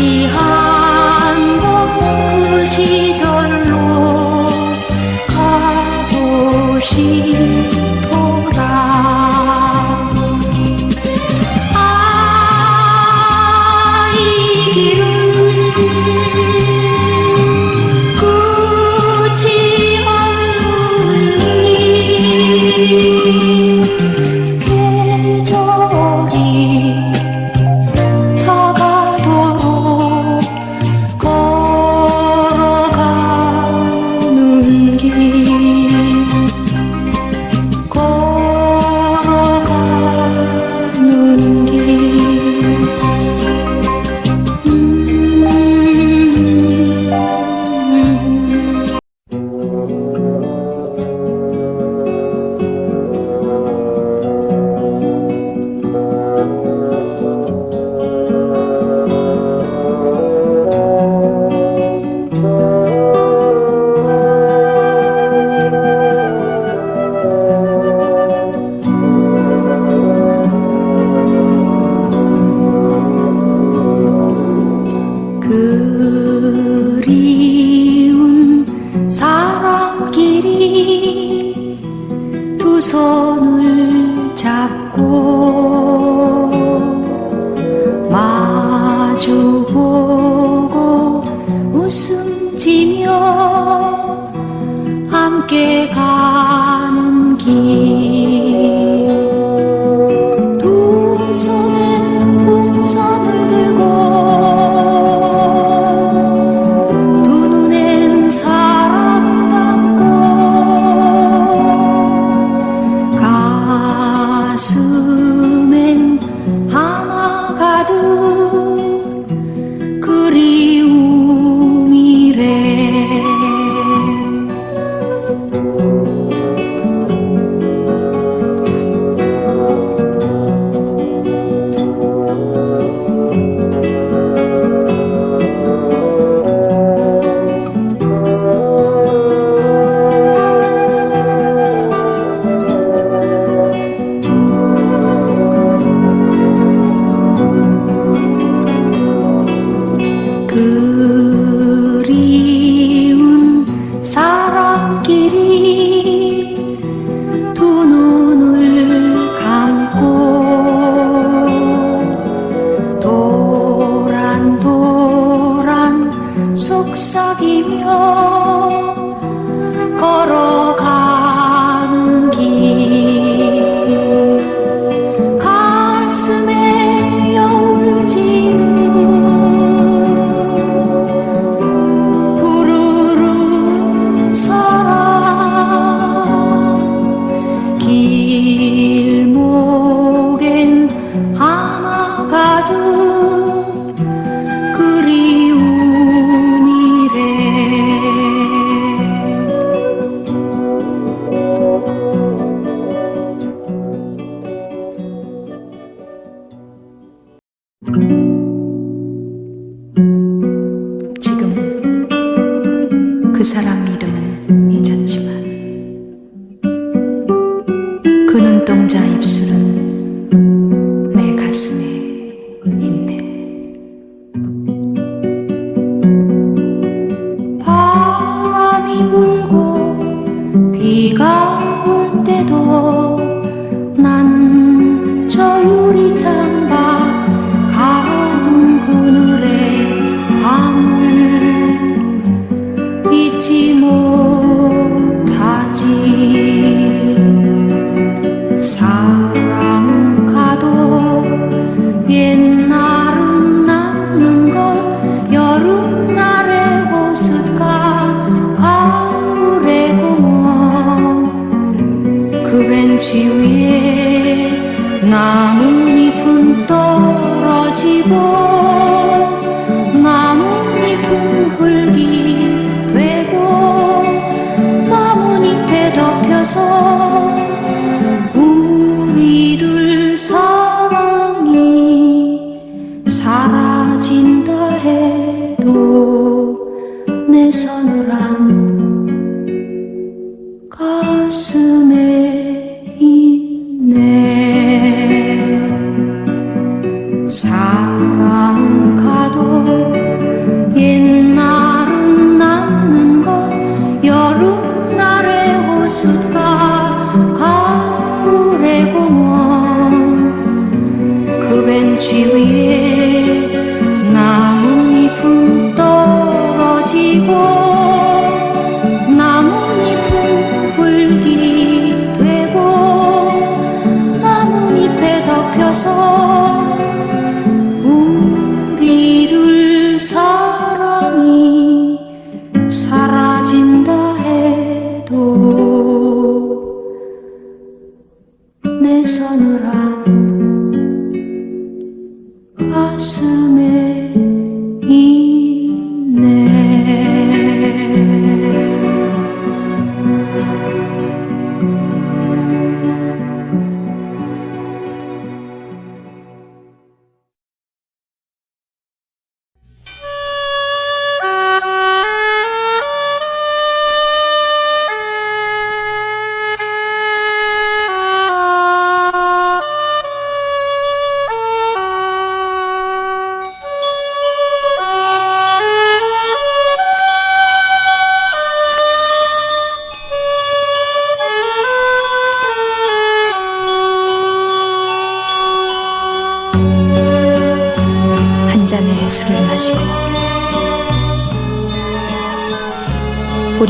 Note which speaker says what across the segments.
Speaker 1: 귀한 곳 그 시절 손을 잡고 마주보고 웃음 지며 물고 비가 올 때도 나는 저유 손으로 한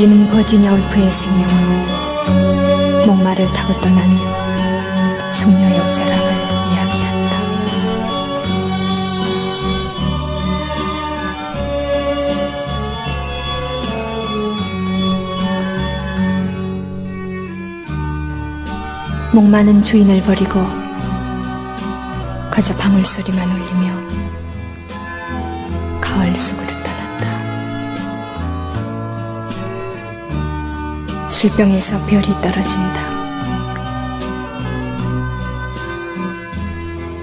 Speaker 1: 우리는 버지니아 울프의 생명으로 목마를 타고 떠난 숙녀의 자락을 이야기한다. 목마는 주인을 버리고 그저 방울소리만 울리며 가을 속 술병에서 별이 떨어진다.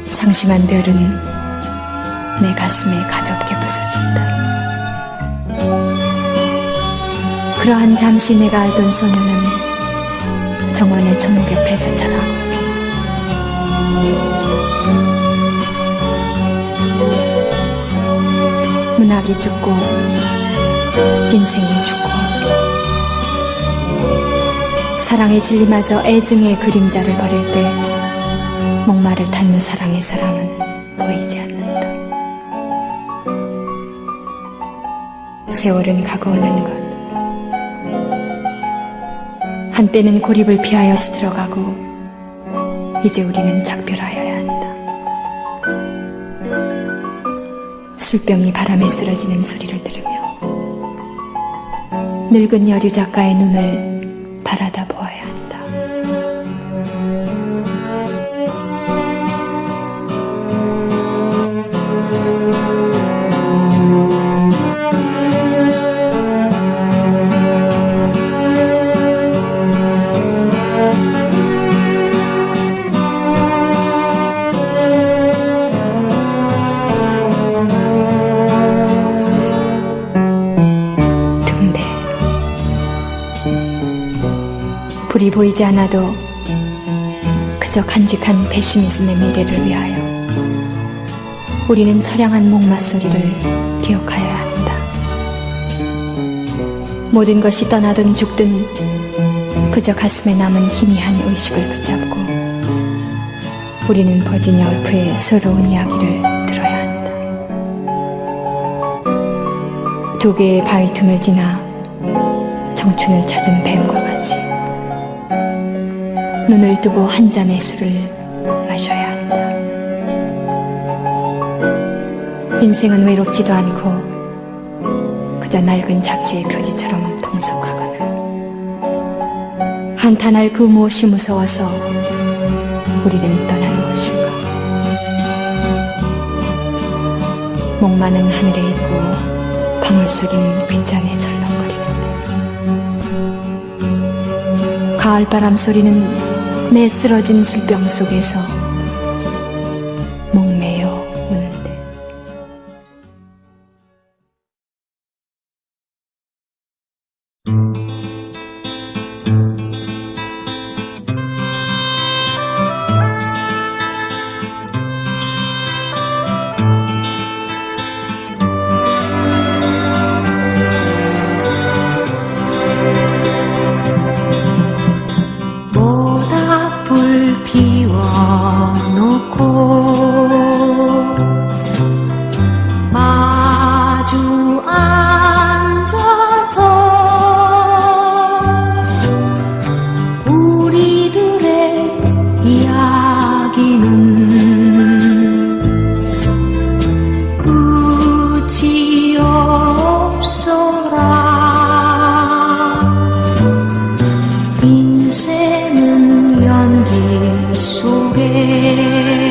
Speaker 1: 상심한 별은 내 가슴에 가볍게 부서진다. 그러한 잠시 내가 알던 소녀는 정원의 초목 옆에서 자라. 문학이 죽고 인생이 죽고 사랑의 진리마저 애증의 그림자를 버릴 때 목마를 탔는 사랑의 사랑은 보이지 않는다.
Speaker 2: 세월은 가고오는 것. 한때는 고립을 피하여서 들어가고 이제 우리는 작별하여야 한다. 술병이 바람에 쓰러지는 소리를 들으며 늙은 여류 작가의 눈을 불이 보이지 않아도 그저 간직한 배시미즘의 미래를 위하여 우리는 처량한 목마 소리를 기억하여야 한다. 모든 것이 떠나든 죽든 그저 가슴에 남은 희미한 의식을 붙잡고 우리는 버지니아 울프의 서러운 이야기를 들어야 한다. 두 개의 바위 틈을 지나 청춘을 찾은 뱀과 같이 눈을 뜨고 한 잔의 술을 마셔야 한다. 인생은 외롭지도 않고 그저 낡은 잡지의 표지처럼 통속하거늘 한탄할 그 무엇이 무서워서 우리는 떠나는 것일까? 목마는 하늘에 있고 방울소리는 귓장에 절렁거리는데 가을바람 소리는 내 쓰러진 술병 속에서 ピアノ子 속에